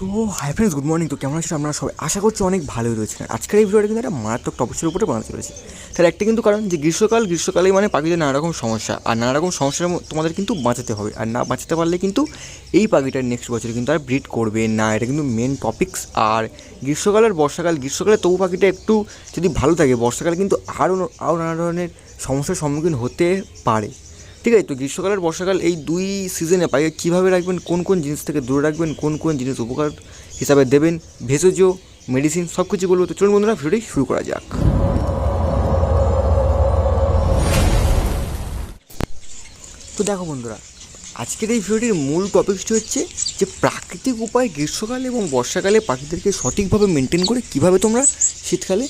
তো hi friends good morning তো কেমন আছেন? আপনারা সবাই আশা করছি অনেক ভালোই রয়েছেন। আজকের এই ভিডিওটা কিন্তু একটা মারাত্মক টপিকের উপরে বানাতে চলেছে। তার একটা কিন্তু কারণ যে গ্রীষ্মকাল, গ্রীষ্মকালেই মানে পাখিদের নানা রকম সমস্যা। আর নানা রকম সমস্যার তোমাদের কিন্তু বাঁচাতে হবে। আর না বাঁচাতে পারলে কিন্তু এই পাখিটা নেক্সট বছরে কিন্তু আর ব্রিড করবে না। এটা কিন্তু মেন টপিক্স আর গ্রীষ্মকাল আর বর্ষাকাল, গ্রীষ্মকালে তবু পাখিটা একটু যদি ভালো থাকে, বর্ষাকালে কিন্তু আরও আরও নানা ধরনের সমস্যার সম্মুখীন হতে পারে। ঠিক আছে, তো গ্রীষ্মকাল আর বর্ষাকাল এই দুই সিজনে পাখিকে কীভাবে রাখবেন, কোন কোন জিনিস থেকে দূরে রাখবেন, কোন কোন জিনিস উপকার হিসাবে দেবেন, ভেষজ মেডিসিন সব কিছু বলব, তো চলুন বন্ধুরা, ভিডিওটি শুরু করা যাক। তো দেখো বন্ধুরা, আজকের এই ভিডিওটির মূল টপিকসটি হচ্ছে যে প্রাকৃতিক উপায় গ্রীষ্মকালে এবং বর্ষাকালে পাখিদেরকে সঠিকভাবে মেনটেন করে কীভাবে তোমরা শীতকালে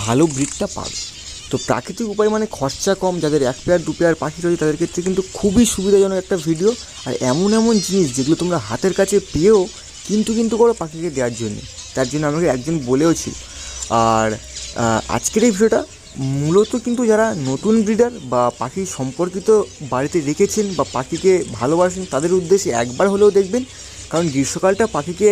ভালো ব্রিডটা পাবে। তো প্রাকৃতিক উপায় মানে খরচা কম, যাদের এক পেয়ার, দু পেয়ার পাখি রয়েছে তাদের ক্ষেত্রে কিন্তু খুবই সুবিধাজনক একটা ভিডিও আর এমন এমন জিনিস যেগুলো তোমরা হাতের কাছে পেয়েও কিন্তু কিন্তু করো পাখিকে দেওয়ার জন্য। তার জন্য আমাকে একজন বলেওছি। আর আজকের এই ভিডিওটা মূলত কিন্তু যারা নতুন ব্রিডার বা পাখি সম্পর্কিত বাড়িতে রেখেছেন বা পাখিকে ভালোবাসেন তাদের উদ্দেশ্যে একবার হলেও দেখবেন। কারণ গ্রীষ্মকালটা পাখিকে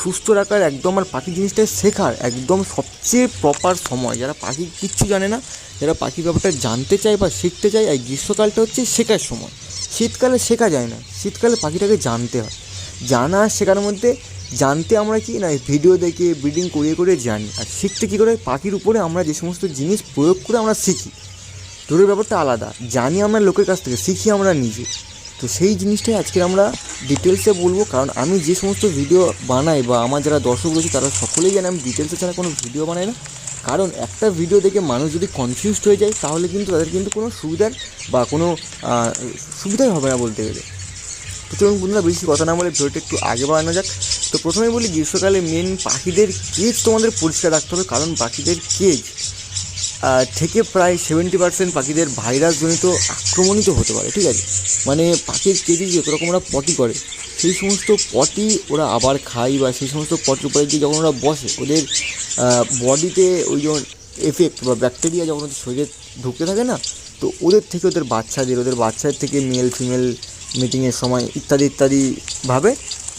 সুস্থ রাখার একদম আর পাখি জিনিসটা শেখার একদম সবচেয়ে প্রপার সময়। যারা পাখি কিচ্ছু জানে না, যারা পাখি ব্যাপারটা জানতে চায় বা শিখতে চায়, এই গ্রীষ্মকালটা হচ্ছে শেখার সময়। শীতকালে শেখা যায় না, শীতকালে পাখিটাকে জানতে হয়। জানা আর শেখার মধ্যে জানতে আমরা কি না ভিডিও দেখে ব্রিডিং করিয়ে করে জানি। আর শিখতে কী করে, পাখির উপরে আমরা যে সমস্ত জিনিস প্রয়োগ করে আমরা শিখি। দূরের ব্যাপারটা আলাদা, জানি আমরা লোকের কাছ থেকে, শিখি আমরা নিজে। তো সেই জিনিসটাই আজকে আমরা ডিটেলসে বলব, কারণ আমি যে সমস্ত ভিডিও বানাই বা আমার যারা দর্শক রয়েছে, তারা সকলেই জানে, আমি ডিটেলসে ছাড়া কোনো ভিডিও বানাই না। কারণ একটা ভিডিও দেখে মানুষ যদি কনফিউজড হয়ে যায়, তাহলে কিন্তু তাদের কিন্তু কোনো সুবিধার বা কোনো সুবিধাই হবে না বলতে গেলে। তো চলুন বন্ধুরা, বেশি কথা না বলে ভিডিওটা একটু আগে বাড়ানো যাক। তো প্রথমে বলি, গ্রীষ্মকালে মেন পাখিদের কেজ তোমাদের পরিষ্কার রাখতে হবে, কারণ পাখিদের কেজ থেকে প্রায় সেভেন্টি পার্সেন্ট পাখিদের ভাইরাসজনিত আক্রমণিত হতে পারে, ঠিক আছে? মানে পাখির কেজি যত রকম ওরা পটি করে, সেই সমস্ত পটি ওরা আবার খায় বা সেই সমস্ত পটির উপরে গিয়ে যখন ওরা বসে, ওদের বডিতে ওই যখন এফেক্ট বা ব্যাকটেরিয়া যখন ওদের শরীরে ঢুকতে থাকে না, তো ওদের থেকে ওদের বাচ্চাদের ওদের বাচ্চাদের থেকে মেল ফিমেল মিটিংয়ের সময় ইত্যাদি ইত্যাদিভাবে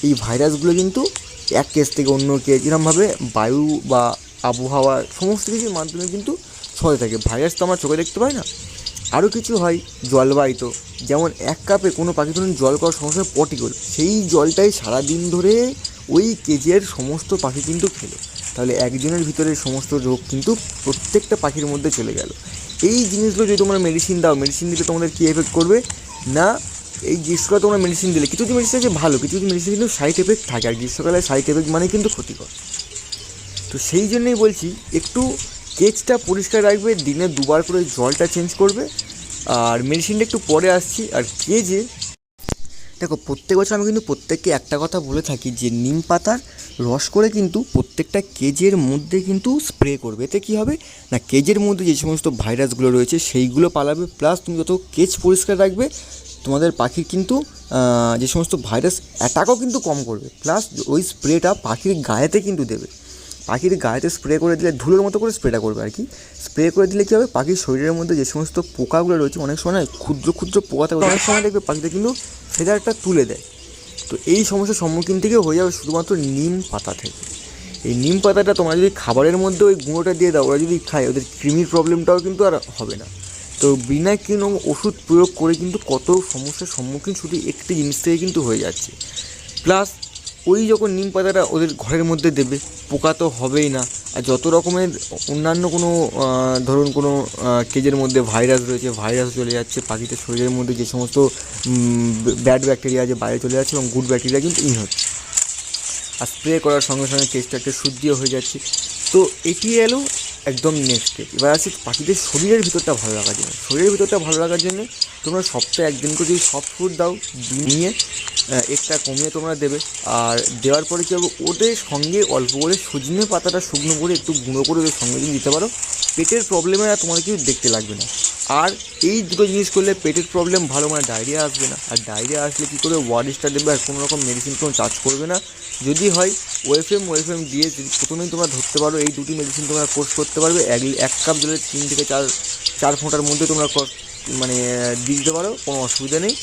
এই ভাইরাসগুলো কিন্তু এক কেস থেকে অন্য কেস এরকমভাবে বায়ু বা আবহাওয়া সমস্ত কিছুর মাধ্যমে কিন্তু ছড়ে থাকে। ভাইরাস তো আমরা চোখে দেখতে পাই না। আরও কিছু হয় জলবাহিত যেমন এক কাপে কোনো পাখি ধরুন জল করার সমস্যা পটি করল সেই জলটাই সারাদিন ধরে ওই কেজের সমস্ত পাখি কিন্তু খেলো। তাহলে একজনের ভিতরে সমস্ত রোগ কিন্তু প্রত্যেকটা পাখির মধ্যে চলে গেল। এই জিনিসগুলো যদি তোমরা মেডিসিন দাও মেডিসিন দিলে তোমাদের কী এফেক্ট করবে? না, এই গ্রীষ্মকালে তোমরা মেডিসিন দিলে, কিছু কিছু মেডিসিন আছে ভালো, কিছু কিছু মেডিসিন কিন্তু সাইড এফেক্ট থাকে। আর গ্রীষ্মকালে সাইড এফেক্ট মানে কিন্তু ক্ষতিকর। তো সেই জন্যই বলছি, একটু কেজটা পরিষ্কার রাখবে, দিনে দুবার করে জলটা চেঞ্জ করবে। আর মেডিসিনটা একটু পরে আসছি, আর কেজে দেখো, প্রত্যেক বছর আমি কিন্তু প্রত্যেককে একটা কথা বলে থাকি যে, নিম পাতার রস করে কিন্তু প্রত্যেকটা কেজের মধ্যে কিন্তু স্প্রে করবে। এতে কী হবে? না, কেজের মধ্যে যে সমস্ত ভাইরাসগুলো রয়েছে, সেইগুলো পালাবে প্লাস তুমি যত কেজ পরিষ্কার রাখবে, তোমাদের পাখির কিন্তু যে সমস্ত ভাইরাস অ্যাটাকও কিন্তু কম করবে। প্লাস ওই স্প্রেটা পাখির গায়েতে কিন্তু দেবে। পাখির গায়েতে স্প্রে করে দিলে ধুলোর মতো করে স্প্রেটা করবে আর কি। স্প্রে করে দিলে কী হবে? পাখির শরীরের মধ্যে যে সমস্ত পোকাগুলো রয়েছে, অনেক সময় ক্ষুদ্র ক্ষুদ্র পোকা থাকে, অনেক সময় দেখবে পাখিটা কিন্তু ফেদারটা তুলে দেয়। তো এই সমস্যার সম্মুখীন থেকে হয়ে যাবে শুধুমাত্র নিম পাতা থেকে। এই নিম পাতাটা তোমরা যদি খাবারের মধ্যে ওই গুঁড়োটা দিয়ে দাও, ওরা যদি খায়, ওদের কৃমির প্রবলেমটাও কিন্তু আর হবে না। তো বিনা কোনো ওষুধ প্রয়োগ করে কিন্তু কত সমস্যার সম্মুখীন শুধু একটি জিনিস থেকে কিন্তু হয়ে যাচ্ছে। প্লাস ওই যখন নিম পাতাটা ওদের ঘরের মধ্যে দেবে, পোকা তো হবেই না। আর যত রকমের অন্যান্য কোনো ধরুন কোনো কেজের মধ্যে ভাইরাস রয়েছে, ভাইরাস চলে যাচ্ছে পাখিটার শরীরের মধ্যে যে সমস্ত ব্যাড ব্যাকটেরিয়া আছে, বাইরে চলে যাচ্ছে এবং গুড ব্যাকটেরিয়া কিন্তু ইন হচ্ছে। আর স্প্রে করার সঙ্গে সঙ্গে কেসটা একটা শুদ্ধিও হয়ে যাচ্ছে। তো এটি এলো একদম নেক্সট এবার আসি পাখিদের শরীরের ভিতরটা ভালো রাখার জন্য। শরীরের ভিতরটা ভালো রাখার জন্য তোমরা সপ্তাহে একদিন করে যদি সফট ফুড দাও নিয়ে একটা কমিয়ে তোমরা দেবে। আর দেওয়ার পরে কী হবে, ওদের সঙ্গে অল্প করে সজনে পাতাটা শুকনো করে একটু গুঁড়ো করে ওদের সঙ্গে দিতে পারো, পেটের প্রবলেমে আর তোমাদের কিছু দেখতে লাগবে না। আর এই দুটো জিনিস করলে পেটের প্রবলেম ভালো মানে ডায়রিয়া আসবে না। আর ডায়রিয়া আসলে কী করে ওয়ারিসটা দেবে আর কোনো রকম মেডিসিন কোনো চার্জ করবে না। যদি হয় ওএফএম ওএফএম দিয়ে যদি প্রথমেই তোমরা ধরতে পারো, এই দুটি মেডিসিন তোমরা কোর্স করতে পারবে, এক এক কাপ জলে তিন থেকে চার চার ফোঁটার মধ্যে তোমরা মানে দিয়ে দিতে পারো, কোনো অসুবিধা নেই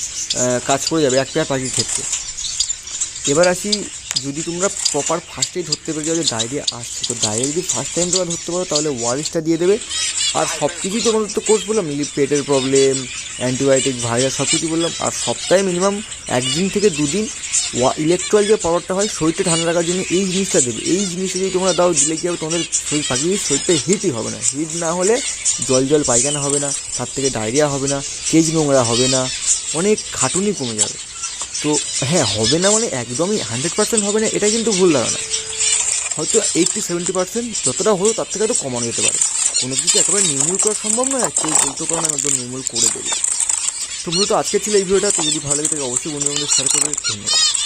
কাজ করে যাবে এক পেয়ার পাখির ক্ষেত্রে। এবার আসি যদি তোমরা প্রপার ফার্স্টেই ধরতে পেরে যাও যে ডায়রিয়া আসছে, তো ডায়রিয়া যদি ফার্স্ট টাইম তোমরা ধরতে পারো, তাহলে ওয়ারিসটা দিয়ে দেবে। আর সব কিছুই তোমাদের তো কোর্স বললাম পেটের প্রবলেম অ্যান্টিবায়োটিক ভাইরাস সব কিছু বললাম। আর সপ্তাহে মিনিমাম একদিন থেকে দুদিন ইলেকট্রল যে পাওয়ারটা হয়, শরীরটা ঠান্ডা রাখার জন্য এই জিনিসটা দেবে। এই জিনিসটা যদি তোমরা দাও, দিলে কি হবে? তোমাদের শরীর পাখির শরীরটা হিটই হবে না। হিট না হলে জল জল পায়খানা হবে না, তার থেকে ডায়রিয়া হবে না কেজ নোংরা হবে না, অনেক খাটুনি কমে যাবে। তো হ্যাঁ হবে না মানে একদমই হান্ড্রেড পার্সেন্ট হবে না এটা কিন্তু ভুল ধারণা। হয়তো এইটটি সেভেন্টি পার্সেন্ট যতটা হলো তার থেকে হয়তো কমানো যেতে পারে। কোনো কিছু একেবারে নির্মূল করা সম্ভব নয়, আর কেউ বলতে পারে না একদম নির্মূল করে দেবে। তো মূলত আজকে ছিল এই ভিডিওটা, তো যদি ভালো লাগে তাহলে অবশ্যই বন্ধু বন্ধু শেয়ার করবে। ধন্যবাদ।